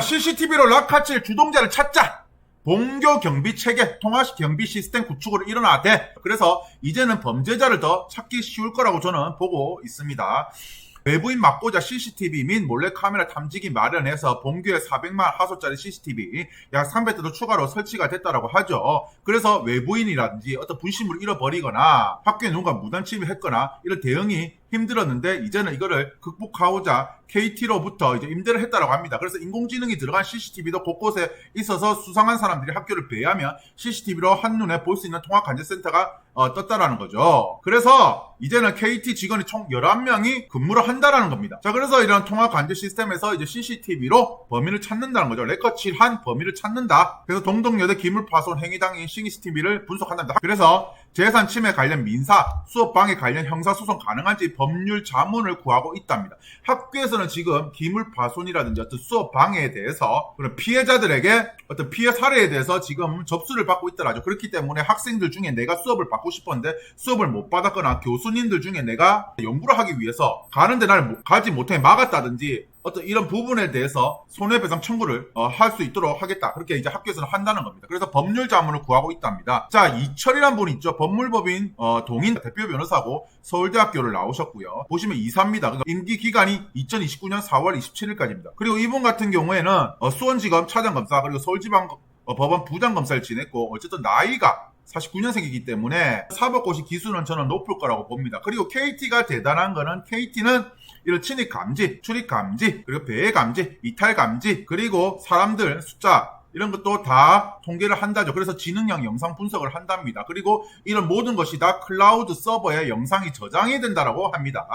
CCTV로 락카칠 주동자를 찾자. 본교 경비 체계, 통합 경비 시스템 구축으로 일어나되 그래서 이제는 범죄자를 더 찾기 쉬울 거라고 저는 보고 있습니다. 외부인 막고자 CCTV 및 몰래카메라 탐지기 마련해서 본교에 400만 화소짜리 CCTV 약 300대도 추가로 설치가 됐다라고 하죠. 그래서 외부인이라든지 어떤 분심을 잃어버리거나 학교에 누군가 무단 침입했거나 이런 대응이 힘들었는데 이제는 이거를 극복하고자 KT로부터 이제 임대를 했다라고 합니다. 그래서 인공지능이 들어간 CCTV도 곳곳에 있어서 수상한 사람들이 학교를 배회하면 CCTV로 한눈에 볼 수 있는 통합관제센터가 어, 떴다라는 거죠. 그래서 이제는 KT 직원이 총 11명이 근무를 한다라는 겁니다. 자, 그래서 이런 통합관제 시스템에서 이제 CCTV로 범인을 찾는다는 거죠. 레커칠한 범인을 찾는다. 그래서 동덕여대 기물파손 행위당인 CCTV를 분석한답니다. 그래서 재산 침해 관련 민사, 수업 방해 관련 형사 소송 가능한지 법률 자문을 구하고 있답니다. 학교에서는 지금 기물 파손이라든지 어떤 수업 방해에 대해서 그런 피해자들에게 어떤 피해 사례에 대해서 지금 접수를 받고 있더라죠. 그렇기 때문에 학생들 중에 내가 수업을 받고 싶었는데 수업을 못 받았거나 교수님들 중에 내가 연구를 하기 위해서 가는데 날 못- 가지 못해 막았다든지 어떤 이런 부분에 대해서 손해배상 청구를 어, 할 수 있도록 하겠다. 그렇게 이제 학교에서는 한다는 겁니다. 그래서 법률 자문을 구하고 있답니다. 자, 이철이란 분이 있죠. 법물법인 어, 동인 대표 변호사고 서울대학교를 나오셨고요. 보시면 이사입니다. 그러니까 임기 기간이 2029년 4월 27일까지입니다. 그리고 이분 같은 경우에는 어, 수원지검 차장검사 그리고 서울지방 어, 법원 부장검사를 지냈고 어쨌든 나이가 49년생이기 때문에 사법고시 기수는 저는 높을 거라고 봅니다. 그리고 KT가 대단한 거는 KT는 이런 침입 감지, 출입 감지, 그리고 배회 감지, 이탈 감지, 그리고 사람들 숫자 이런 것도 다 통계를 한다죠. 그래서 지능형 영상 분석을 한답니다. 그리고 이런 모든 것이 다 클라우드 서버에 영상이 저장이 된다라고 합니다.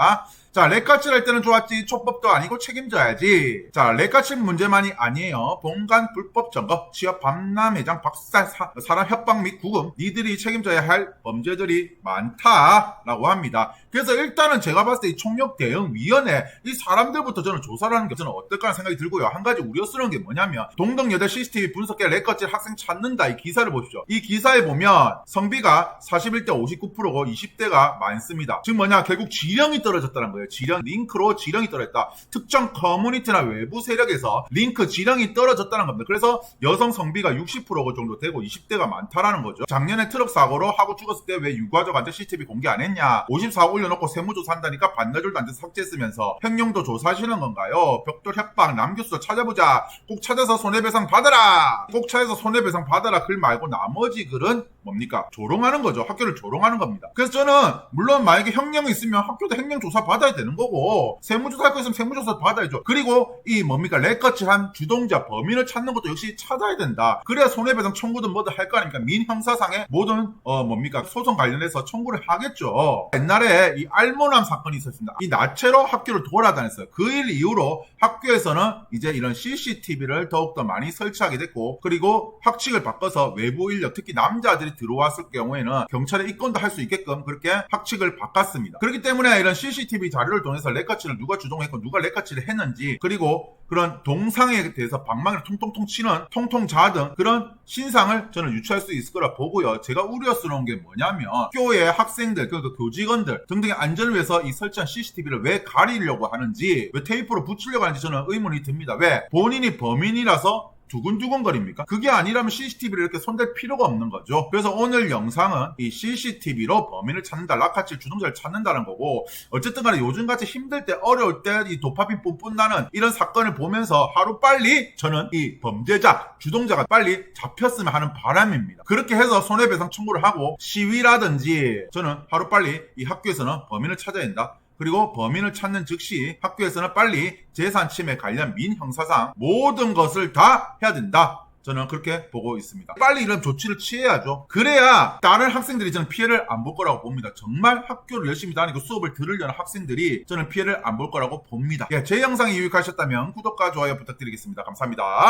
자, 렉카칠 할 때는 좋았지. 촉법도 아니고 책임져야지. 자, 렉카칠 문제만이 아니에요. 본관 불법 점거, 취업 밤남 회장 박살, 사, 사람 협박 및 구금, 니들이 책임져야 할 범죄들이 많다라고 합니다. 그래서 일단은 제가 봤을 때 이 총력 대응 위원회 이 사람들부터 저는 조사를 하는 게 저는 어떨까 하는 생각이 들고요. 한 가지 우려스러운 게 뭐냐면 동덕여대 CCTV 분석계 렉커질 학생 찾는다 이 기사를 보십시오. 이 기사에 보면 성비가 41대 59%고 20대가 많습니다. 즉 뭐냐 결국 지령이 떨어졌다는 거예요. 지령 링크로 지령이 떨어졌다. 특정 커뮤니티나 외부 세력에서 링크 지령이 떨어졌다는 겁니다. 그래서 여성 성비가 60% 정도 되고 20대가 많다라는 거죠. 작년에 트럭 사고로 하고 죽었을 때 왜 유가족한테 CCTV 공개 안 했냐? 54 올려놓고 세무조사 한다니까 반나절도 안 돼서 삭제했으면서 횡령도 조사하시는 건가요? 벽돌 협박 남교수 찾아보자. 꼭 찾아서 손해배상 받아라. 꼭 찾아서 손해배상 받아라. 글 말고 나머지 글은 뭡니까? 조롱하는 거죠. 학교를 조롱하는 겁니다. 그래서 저는 물론 만약에 혁령이 있으면 학교도 혁령 조사 받아야 되는 거고 세무조사 할 거 있으면 세무조사 받아야죠. 그리고 이 뭡니까? 레커칠한 주동자 범인을 찾는 것도 역시 찾아야 된다. 그래야 손해배상 청구든 뭐든 할 거 아닙니까? 민형사상의 모든 어 뭡니까? 소송 관련해서 청구를 하겠죠. 옛날에 이 알모남 사건이 있었습니다. 이 나체로 학교를 돌아다녔어요. 그 일 이후로 학교에서는 이제 이런 CCTV를 더욱더 많이 설치하게 됐고 그리고 학칙을 바꿔서 외부 인력 특히 남자들이 들어왔을 경우에는 경찰에 입건도 할 수 있게끔 그렇게 학칙을 바꿨습니다. 그렇기 때문에 이런 CCTV 자료를 통해서 레카치를 누가 주동했고 누가 레카치를 했는지 그리고 그런 동상에 대해서 방망이를 통통통 치는 통통자 등 그런 신상을 저는 유추할 수 있을 거라 보고요. 제가 우려스러운 게 뭐냐면 학교의 학생들 그러니까 교직원들 등등의 안전을 위해서 이 설치한 CCTV를 왜 가리려고 하는지 왜 테이프로 붙이려고 하는지 저는 의문이 듭니다. 왜 본인이 범인이라서 두근두근거립니까? 그게 아니라면 CCTV를 이렇게 손댈 필요가 없는 거죠. 그래서 오늘 영상은 이 CCTV로 범인을 찾는다, 라카칠 주동자를 찾는다는 거고, 어쨌든 간에 요즘같이 힘들 때, 어려울 때, 이 도파민 뿜뿜 나는 이런 사건을 보면서 하루 빨리 저는 이 범죄자, 주동자가 빨리 잡혔으면 하는 바람입니다. 그렇게 해서 손해배상 청구를 하고, 시위라든지, 저는 하루 빨리 이 학교에서는 범인을 찾아야 된다. 그리고 범인을 찾는 즉시 학교에서는 빨리 재산 침해 관련 민형사상 모든 것을 다 해야 된다. 저는 그렇게 보고 있습니다. 빨리 이런 조치를 취해야죠. 그래야 다른 학생들이 저는 피해를 안 볼 거라고 봅니다. 정말 학교를 열심히 다니고 수업을 들으려는 학생들이 저는 피해를 안 볼 거라고 봅니다. 예, 제 영상이 유익하셨다면 구독과 좋아요 부탁드리겠습니다. 감사합니다.